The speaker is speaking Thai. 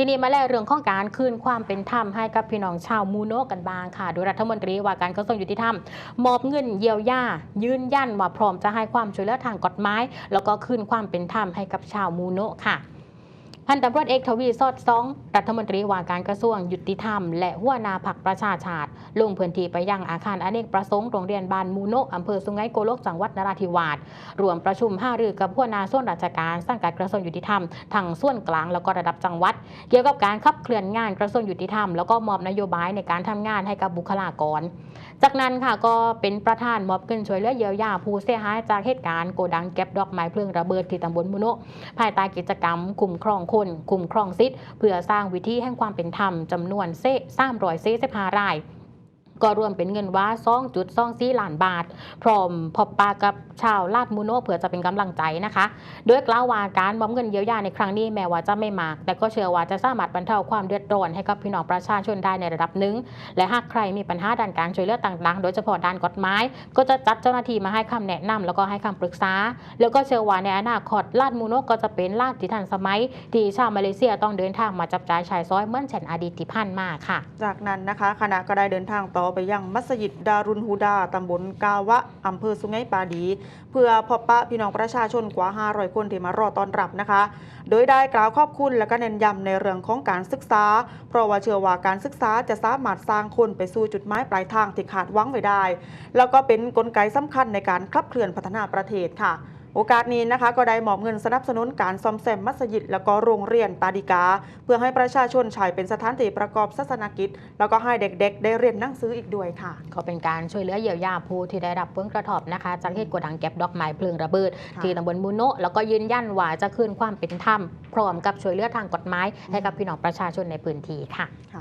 ทีนี้มาแล้วเรื่องของการคืนความเป็นธรรมให้กับพี่น้องชาวมูโนกันบ้างค่ะ โดยรัฐมนตรีว่าการกระทรวงยุติธรรมมอบเงินเยียวยายืนยันว่าพร้อมจะให้ความช่วยเหลือทางกฎหมาย แล้วก็คืนความเป็นธรรมให้กับชาวมูโนค่ะ พันตำรวจเอกทวีสอดซอง รัฐมนตรีว่าการกระทรวงยุติธรรม และหัวหน้าพักประชาชาติ ลงพื้นที่ไปยังอาคารอเนกประสงค์โรงเรียนบ้านมูโนอำเภอสุไหงโกลกจังหวัดนราธิวาสรวมประชุมห้ารือกับหัวหน้าส่วนราชการสังกัดกระทรวงยุติธรรมทั้งส่วนกลางแล้วก็ระดับจังหวัด เกี่ยวกับการขับเคลื่อนงานกระทรวงยุติธรรม แล้วก็มอบนโยบายในการทำงานให้กับบุคลากร จากนั้นค่ะก็เป็นประธานมอบเงินช่วยเหลือเยียวยาผู้เสียหายจากเหตุการณ์โกดังเก็บดอกไม้เพลิงระเบิดที่ตำบลมุโนะภายใต้กิจกรรมคุ้มครองคนคุ้มครองซิทเพื่อสร้างวิธีแห่งความเป็นธรรมจำนวนเซ่สามร้อยเซ่สิบห้าราย ก็รวมเป็นเงินว่า2.24ล้านบาท พร้อมพบปากับชาวลาดมูโนเพื่อจะเป็นกำลังใจนะคะ โดยกล่าวว่าการมอบเงินเยียวยาในครั้งนี้แม้ว่าจะไม่มาก แต่ก็เชื่อว่าจะสามารถบรรเทาความเดือดร้อนให้กับพี่น้องประชาชนได้ในระดับหนึ่ง และหากใครมีปัญหาด้านการช่วยเหลือต่าง ๆ โดยเฉพาะด้านกฎหมายก็จะจัดเจ้าหน้าที่มาให้คำแนะนำแล้วก็ให้คำปรึกษา แล้วก็เชื่อว่าในอนาคตลาดมูโนก็จะเป็นลาดที่ทันสมัยที่ชาวมาเลเซียต้องเดินทางมาจับจ่ายชายซอยเหมือนเช่นอดีตที่ผ่านมาค่ะ จากนั้นนะคะคณะก็ได้เดินทางต่อไปยังมัสยิดดารุนฮูดาตำบลกาวะอำเภอสุไหงปาดี เพื่อพบปะพี่น้องประชาชนกว่า 500 คนที่มารอต้อนรับนะคะ โดยได้กล่าวขอบคุณและก็เน้นย้ำในเรื่องของการศึกษา เพราะว่าเชื่อว่าการศึกษาจะสามารถสร้างคนไปสู่จุดหมายปลายทางที่ขาดหวังไว้ได้ แล้วก็เป็นกลไกสำคัญในการขับเคลื่อนพัฒนาประเทศค่ะ โอกาสนี้นะคะก็ได้มอบเงินสนับสนุนการซ่อมแซมมัสยิดแล้วก็โรงเรียนตาดิกา เพื่อให้ประชาชนใช้เป็นสถานที่ประกอบศาสนกิจ แล้วก็ให้เด็กๆ ได้เรียนหนังสืออีกด้วยค่ะ ก็เป็นการช่วยเหลือเยียวยาผู้ที่ได้รับผลกระทบนะคะจากเหตุโกดังเก็บดอกไม้เพลิงระเบิดค่ะที่ตำบลมูโนะแล้วก็ยืนยันว่าจะคืนความเป็นธรรมพร้อมกับช่วยเหลือทางกฎหมายให้กับพี่น้องประชาชนในพื้นที่ค่ะ